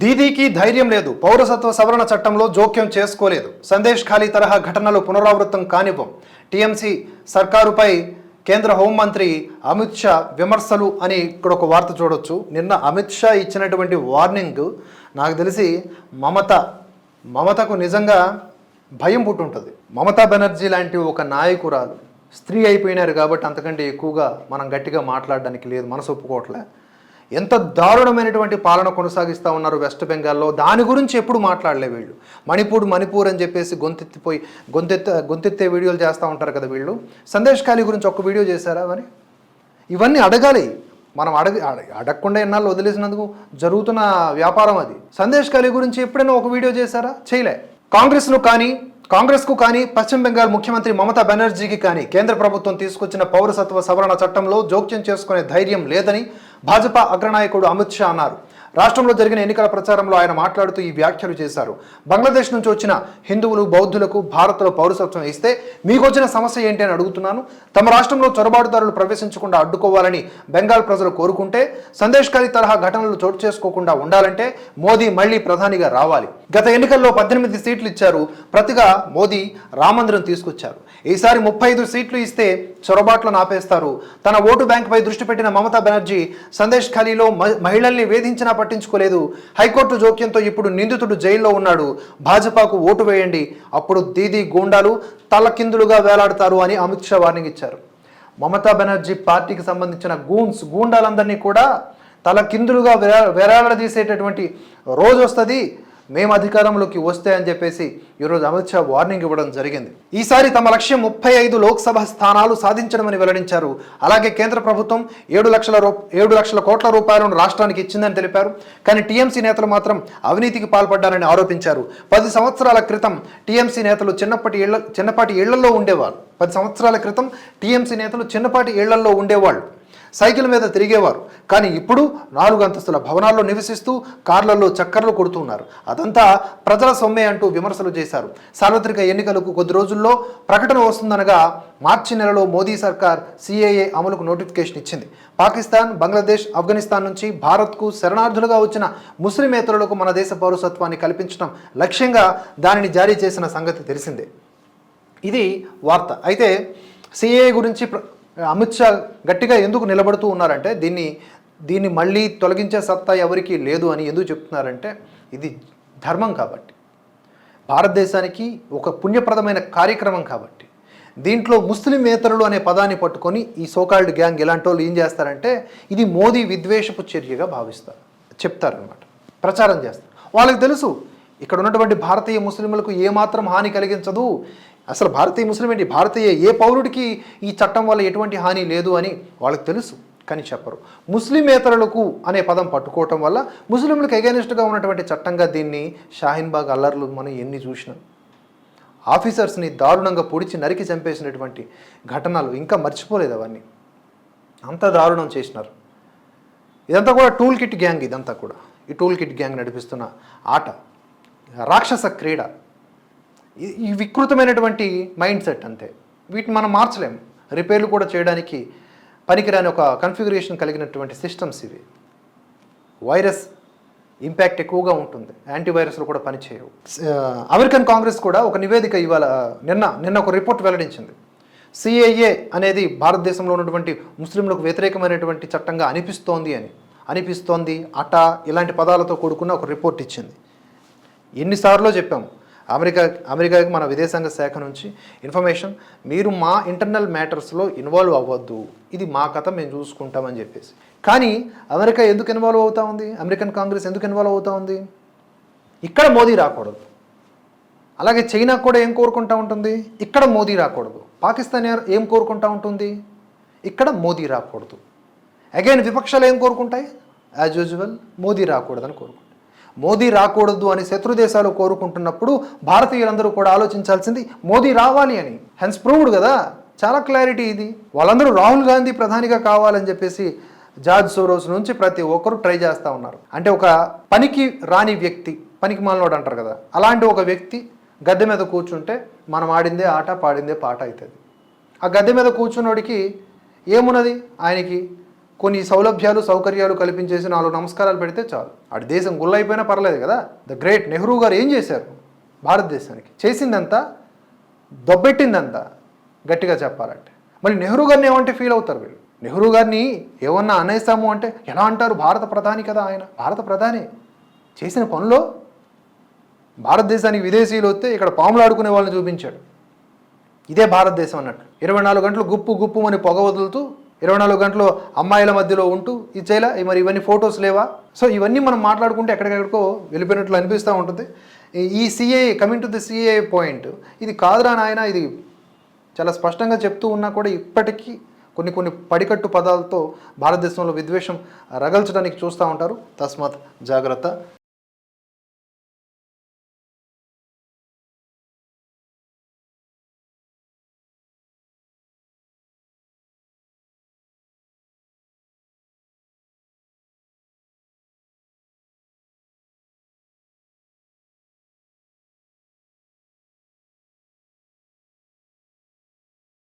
దీదీకి ధైర్యం లేదు. పౌరసత్వ సవరణ చట్టంలో జోక్యం చేసుకోలేదు. సందేశ్ ఖాళీ తరహా ఘటనలు పునరావృతం కానివ్వం. టీఎంసీ సర్కారుపై కేంద్ర హోంమంత్రి అమిత్ షా విమర్శలు అని ఇక్కడ ఒక వార్త చూడొచ్చు. నిన్న అమిత్ షా ఇచ్చినటువంటి వార్నింగ్ నాకు తెలిసి మమత మమతకు నిజంగా భయం పుట్టుంటుంది. మమతా బెనర్జీ లాంటి ఒక నాయకురాలు స్త్రీ అయిపోయినారు కాబట్టి అంతకంటే ఎక్కువగా మనం గట్టిగా మాట్లాడడానికి లేదు. మనసు ఒప్పుకోవట్లే. ఎంత దారుణమైనటువంటి పాలన కొనసాగిస్తూ ఉన్నారు వెస్ట్ బెంగాల్లో? దాని గురించి ఎప్పుడు మాట్లాడలే వీళ్ళు? మణిపూర్ మణిపూర్ అని చెప్పేసి గొంతెత్తిపోయి గొంతెత్త గొంతెత్తే వీడియోలు చేస్తూ ఉంటారు కదా వీళ్ళు? సందేశ్ ఖాళీ గురించి ఒక్క వీడియో చేశారా మరి? ఇవన్నీ అడగాలి. మనం అడగ అడగకుండా ఎన్నాళ్ళు వదిలేసినందుకు జరుగుతున్న వ్యాపారం అది. సందేశ్ ఖాళీ గురించి ఎప్పుడైనా ఒక వీడియో చేశారా? చేయలే. కాంగ్రెస్ను కానీ కాంగ్రెస్కు కానీ పశ్చిమ బెంగాల్ ముఖ్యమంత్రి మమతా బెనర్జీకి కానీ కేంద్ర ప్రభుత్వం తీసుకొచ్చిన పౌరసత్వ సవరణ చట్టంలో జోక్యం చేసుకునే ధైర్యం లేదని భాజపా అగ్రనాయకుడు అమిత్ షా అన్నారు. రాష్ట్రంలో జరిగిన ఎన్నికల ప్రచారంలో ఆయన మాట్లాడుతూ ఈ వ్యాఖ్యలు చేశారు. బంగ్లాదేశ్ నుంచి వచ్చిన హిందువులు బౌద్ధులకు భారత్లో పౌరసత్వం ఇస్తే మీకు వచ్చిన సమస్య ఏంటి అని అడుగుతున్నాను. తమ రాష్ట్రంలో చొరబాటుదారులు ప్రవేశించకుండా అడ్డుకోవాలని బెంగాల్ ప్రజలు కోరుకుంటే సందేశ్కారి తరహా ఘటనలు చోటు చేసుకోకుండా ఉండాలంటే మోదీ మళ్ళీ ప్రధానిగా రావాలి. గత ఎన్నికల్లో పద్దెనిమిది సీట్లు ఇచ్చారు. ప్రతిగా మోదీ రామందిరం తీసుకొచ్చారు. ఈసారి ముప్పై ఐదు సీట్లు ఇస్తే చొరబాట్లను ఆపేస్తారు తన ఓటు బ్యాంకుపై దృష్టి పెట్టిన మమతా బెనర్జీ సందేశ్ ఖాళీలో మహిళల్ని వేధించిన పట్టించుకోలేదు. హైకోర్టు జోక్యంతో ఇప్పుడు నిందితుడు జైల్లో ఉన్నాడు. భాజపాకు ఓటు వేయండి. అప్పుడు దీదీ గూండాలు తలకిందులుగా వేలాడతారు అని అమిత్ షా వార్నింగ్ ఇచ్చారు. మమతా బెనర్జీ పార్టీకి సంబంధించిన గూన్స్ గూండాలందరినీ కూడా తలకిందులుగా వేలా వేలాడదీసేటటువంటి రోజు వస్తుంది. మేము అధికారంలోకి వస్తే అని చెప్పేసి ఈరోజు అమిత్ షా వార్నింగ్ ఇవ్వడం జరిగింది. ఈసారి తమ లక్ష్యం ముప్పై ఐదు లోక్సభ స్థానాలు సాధించడమని వెల్లడించారు. అలాగే కేంద్ర ప్రభుత్వం ఏడు లక్షల రూ ఏడు లక్షల కోట్ల రూపాయలను రాష్ట్రానికి ఇచ్చిందని తెలిపారు. కానీ టీఎంసీ నేతలు మాత్రం అవినీతికి పాల్పడ్డారని ఆరోపించారు. పది సంవత్సరాల క్రితం టీఎంసీ నేతలు చిన్నప్పటి ఇళ్ళ చిన్నపాటి ఇళ్ళలో ఉండేవారు. పది సంవత్సరాల క్రితం టీఎంసీ నేతలు చిన్నపాటి ఇళ్ళలో ఉండేవాళ్ళు. సైకిల్ మీద తిరిగేవారు. కానీ ఇప్పుడు నాలుగు అంతస్తుల భవనాల్లో నివసిస్తూ కార్లలో చక్కర్లు కొడుతున్నారు. అదంతా ప్రజల సొమ్మే అంటూ విమర్శలు చేశారు. సార్వత్రిక ఎన్నికలకు కొద్ది రోజుల్లో ప్రకటన వస్తుందనగా మార్చి నెలలో మోదీ సర్కార్ సిఏఏ అమలుకు నోటిఫికేషన్ ఇచ్చింది. పాకిస్తాన్ బంగ్లాదేశ్ ఆఫ్ఘనిస్తాన్ నుంచి భారత్కు శరణార్థులుగా వచ్చిన ముస్లిమేతరులకు మన దేశ పౌరసత్వాన్ని కల్పించడం లక్ష్యంగా దానిని జారీ చేసిన సంగతి తెలిసిందే. ఇది వార్త. అయితే సిఏ గురించి అమిత్ షా గట్టిగా ఎందుకు నిలబడుతూ ఉన్నారంటే దీన్ని దీన్ని మళ్ళీ తొలగించే సత్తా ఎవరికీ లేదు అని ఎందుకు చెప్తున్నారంటే ఇది ధర్మం కాబట్టి. భారతదేశానికి ఒక పుణ్యప్రదమైన కార్యక్రమం కాబట్టి. దీంట్లో ముస్లిమేతరులు అనే పదాన్ని పట్టుకొని ఈ సోకాల్డ్ గ్యాంగ్ ఇలాంటి వాళ్ళు ఏం చేస్తారంటే ఇది మోదీ విద్వేషపు చర్యగా భావిస్తారు చెప్తారనమాట ప్రచారం చేస్తారు. వాళ్ళకి తెలుసు ఇక్కడ ఉన్నటువంటి భారతీయ ముస్లింలకు ఏమాత్రం హాని కలిగించదు. అసలు భారతీయ ముస్లిం ఏంటి? భారతీయ ఏ పౌరుడికి ఈ చట్టం వల్ల ఎటువంటి హాని లేదు అని వాళ్ళకి తెలుసు కానీ చెప్పరు. ముస్లిమేతరులకు అనే పదం పట్టుకోవటం వల్ల ముస్లింలకు ఎగనిస్ట్గా ఉన్నటువంటి చట్టంగా దీన్ని షాహీన్బాగ్ అల్లర్లు మనం ఎన్ని చూసినాం. ఆఫీసర్స్ని దారుణంగా పొడిచి నరికి చంపేసినటువంటి ఘటనలు ఇంకా మర్చిపోలేదు అవన్నీ. అంత దారుణం చేసినారు. ఇదంతా కూడా టూల్ కిట్ గ్యాంగ్ ఇదంతా కూడా. ఈ టూల్ కిట్ గ్యాంగ్ నడిపిస్తున్న ఆట. రాక్షస క్రీడ. ఈ- వికృతమైనటువంటి మైండ్ సెట్ అంతే. వీటిని మనం మార్చలేం. రిపేర్లు కూడా చేయడానికి పనికిరాని ఒక కన్ఫిగరేషన్ కలిగినటువంటి సిస్టమ్స్ ఇవి. వైరస్ ఇంపాక్ట్ ఎక్కువగా ఉంటుంది. యాంటీవైరస్లు కూడా పనిచేయవు. అమెరికన్ కాంగ్రెస్ కూడా ఒక నివేదిక ఇవాళ నిన్న నిన్న ఒక రిపోర్ట్ వెల్లడించింది. సిఏఏ అనేది భారతదేశంలో ఉన్నటువంటి ముస్లింలకు వ్యతిరేకమైనటువంటి చట్టంగా అనిపిస్తోంది అని. అనిపిస్తోంది అట ఇలాంటి పదాలతో కూడుకున్న ఒక రిపోర్ట్ ఇచ్చింది. ఎన్నిసార్లు చెప్పాము అమెరికా అమెరికాకి మన విదేశాంగ శాఖ నుంచి ఇన్ఫర్మేషన్ మీరు మా ఇంటర్నల్ మ్యాటర్స్లో ఇన్వాల్వ్ అవ్వద్దు. ఇది మా కథ మేము చూసుకుంటామని చెప్పేసి. కానీ అమెరికా ఎందుకు ఇన్వాల్వ్ అవుతా ఉంది? అమెరికన్ కాంగ్రెస్ ఎందుకు ఇన్వాల్వ్ అవుతా ఉంది? ఇక్కడ మోదీ రాకూడదు. అలాగే చైనా కూడా ఏం కోరుకుంటా ఉంటుంది? ఇక్కడ మోదీ రాకూడదు. పాకిస్తాన్ ఏం కోరుకుంటా ఉంటుంది? ఇక్కడ మోదీ రాకూడదు. అగైన్ విపక్షాలు ఏం కోరుకుంటాయి? యాజ్ యూజువల్ మోదీ రాకూడదని కోరుకుంటాయి మోదీ రాకూడదు అని శత్రు దేశాలు కోరుకుంటున్నప్పుడు భారతీయులందరూ కూడా ఆలోచించాల్సింది మోదీ రావాలి అని. హెన్స్ ప్రూవ్డ్ కదా. చాలా క్లారిటీ ఇది. వాళ్ళందరూ రాహుల్ గాంధీ ప్రధానిగా కావాలని చెప్పేసి జార్జ్ సోరోస్ నుంచి ప్రతి ఒక్కరు ట్రై చేస్తూ ఉన్నారు. అంటే ఒక పనికి రాని వ్యక్తి పనికి మాలినోడు అంటారు కదా. అలాంటి ఒక వ్యక్తి గద్దె మీద కూర్చుంటే మనం ఆడిందే ఆట పాడిందే పాట అవుతుంది. ఆ గద్దె మీద కూర్చున్నోడికి ఏమున్నది? ఆయనకి కొన్ని సౌలభ్యాలు సౌకర్యాలు కల్పించేసి నాలుగు నమస్కారాలు పెడితే చాలు. అటు దేశం గుల్లైపోయినా పర్లేదు కదా. ద గ్రేట్ నెహ్రూ గారు ఏం చేశారు? భారతదేశానికి చేసిందంతా దొబ్బెట్టిందంతా గట్టిగా చెప్పాలంటే. మళ్ళీ నెహ్రూ గారిని ఏమంటే ఫీల్ అవుతారు వీళ్ళు? నెహ్రూ గారిని ఏమన్నా అనేసాము అంటే ఎలా అంటారు? భారత ప్రధాని కదా ఆయన. భారత ప్రధాని చేసిన పనిలో భారతదేశానికి విదేశీయులు వస్తే ఇక్కడ పాములు ఆడుకునే వాళ్ళని చూపించాడు. ఇదే భారతదేశం అన్నట్టు. ఇరవై నాలుగు గంటలు గుప్పు గుప్పు అని పొగ వదులుతూ ఇరవై నాలుగు గంటలు అమ్మాయిల మధ్యలో ఉంటూ ఇది చేయలే మరి ఇవన్నీ ఫొటోస్ లేవా? సో ఇవన్నీ మనం మాట్లాడుకుంటే ఎక్కడికెక్కడికో వెళ్ళిపోయినట్లు అనిపిస్తూ ఉంటుంది. ఈ- ఈ CA coming to the CA point ఇది కాదురా నాయన ఇది చాలా స్పష్టంగా చెప్తూ ఉన్నా కూడా ఇప్పటికీ కొన్ని కొన్ని పడికట్టు పదాలతో భారతదేశంలో విద్వేషం రగల్చడానికి చూస్తూ ఉంటారు. తస్మాత్ జాగ్రత్త.